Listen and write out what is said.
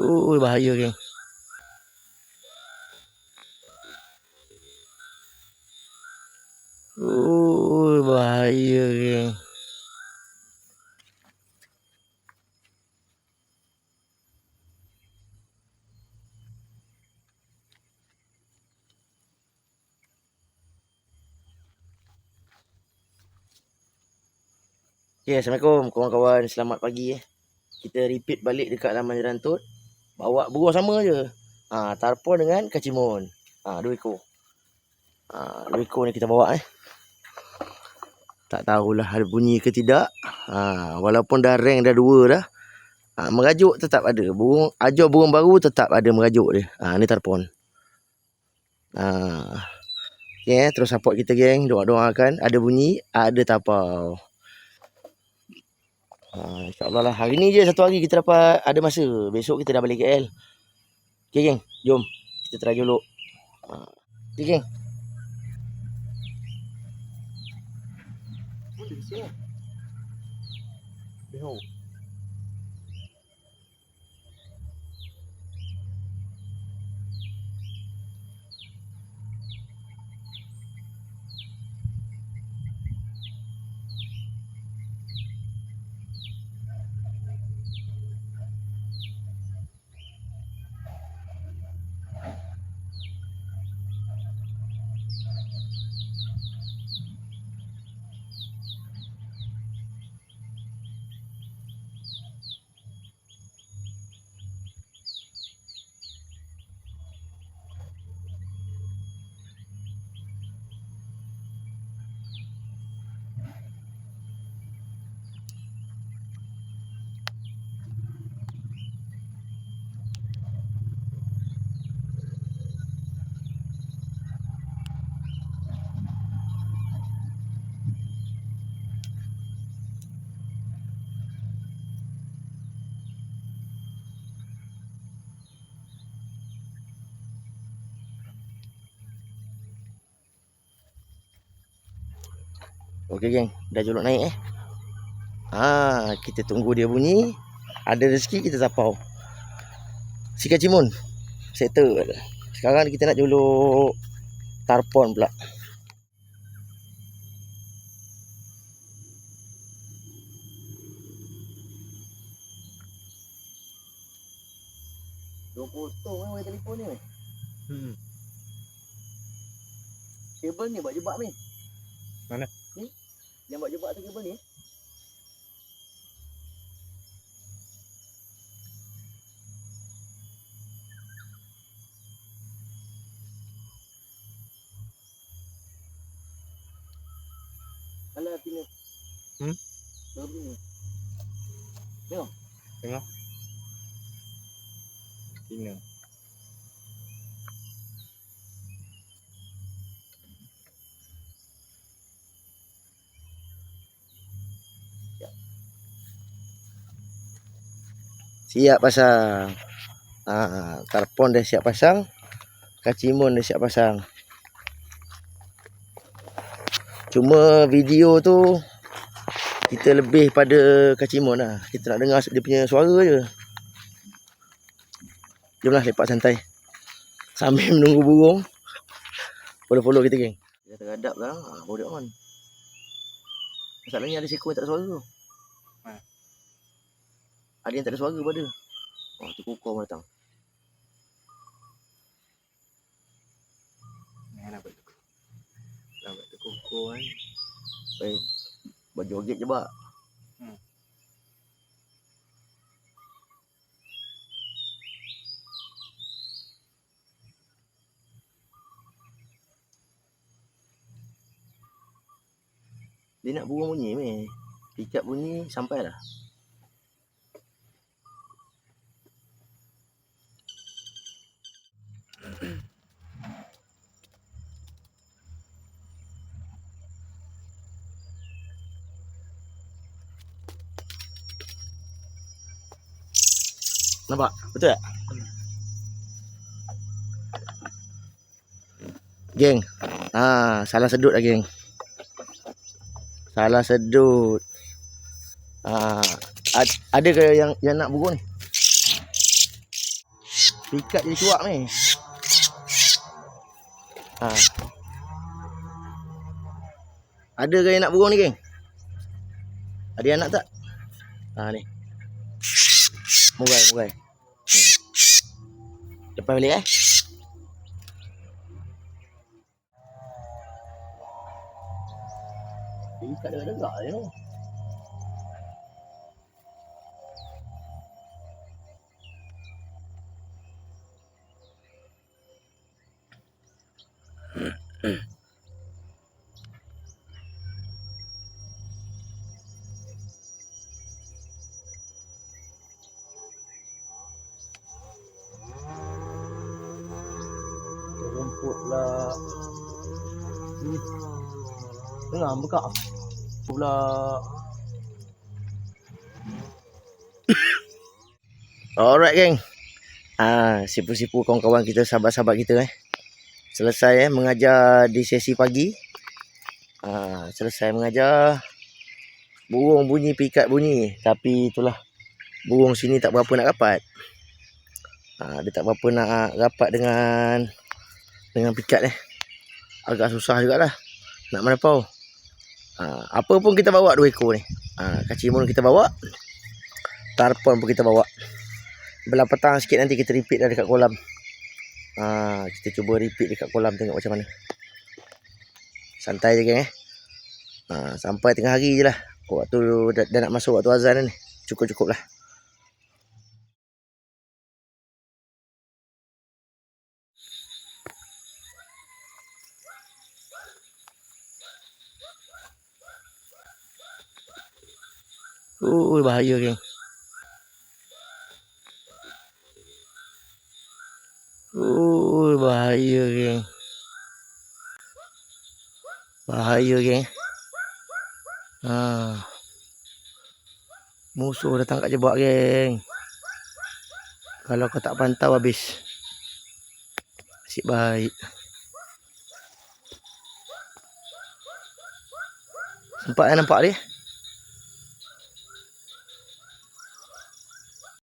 Ui, bahaya geng. Ui, bahaya geng. Okay, Assalamualaikum kawan-kawan. Selamat pagi eh. Kita repeat balik dekat Laman Jerantut. Bawa buah sama je. Ha, tarpon dengan kacimun. Ha, dua ekor. Ha, dua ekor ni kita bawa eh. Tak tahulah ada bunyi ke tidak. Ha, walaupun dah rank dah dua dah. Ha, merajuk tetap ada. Burung ajar burung baru tetap ada merajuk dia. Ha, ni tarpon. Ha. Okay, eh, terus support kita geng. Doa-doakan. Ada bunyi, ada tapau. Ha, InsyaAllah lah. Hari ni je satu hari kita dapat ada masa. Besok kita dah balik KL. Okay geng, jom. Kita try dulu. Ha. Okay geng. Behau. Okey geng, dah jolok naik eh. Ha, kita tunggu dia bunyi. Ada rezeki kita tapau. Si Kacimun. Settle. Sekarang kita nak jolok tarpon pula. Dua potong orang telefon ni. Hmm. Kabel ni buat jebak ni. Mana? Yang buat jebak tu kabel ni. Alah tina. Hmm? Baru ni. Tina. Siap pasang. Ha, tarpon dah siap pasang. Kacimun dah siap pasang. Cuma video tu kita lebih pada kacimun lah. Kita nak dengar dia punya suara je. Jomlah lepak santai. Sambil menunggu burung. Follow-follow kita geng. Dia terhadap sekarang. Ha, bodoh on. Masalahnya ada yang tak ada suara. Ha. Ada yang tak ada suara pada. Oh, tu kukau datang. Ni nak buat tu. Nak buat tu kuku kan. Baik. Berjoget je, Bak. Hmm. Dia nak burung bunyi meh. Pikat bunyi sampai dah. Nampak? Betul tak? Geng. Ha, salah sedut lah geng. Salah sedut. Ha, ad, ada ke yang yang nak burung ni? Pikat jadi cuak ni. Ha. Ada ke yang nak burung ni, geng? Ada yang nak tak? Ha ni. Murai, murai. Ni. Lepas balik eh. Pikat dekat-dekat je tu. Tengah buka. Pula. Alright geng. Ah, sipu-sipu kawan-kawan kita, sahabat-sahabat kita eh. Selesai eh mengajar di sesi pagi. Ah, selesai mengajar. Burung bunyi, pikat bunyi. Tapi itulah. Burung sini tak berapa nak rapat. Ah, dia tak berapa nak rapat dengan dengan pikat eh. Agak susah jugalah nak menepau. Ha, apa pun kita bawa dua ekor ni. Ha, kacimun kita bawa. Tarpon pun kita bawa. Belah petang sikit nanti kita repeat dah dekat kolam. Ha, kita cuba repeat dekat kolam tengok macam mana. Santai je geng eh. Ha, sampai tengah hari je lah. Waktu dah, dah nak masuk waktu azan ni. Cukup-cukup lah. Ui, bahaya geng. Ui, bahaya geng. Bahaya geng. Ha. Musuh datang kat jebak geng. Kalau kau tak pantau habis. Asyik baik. Sempat kan nampak dia?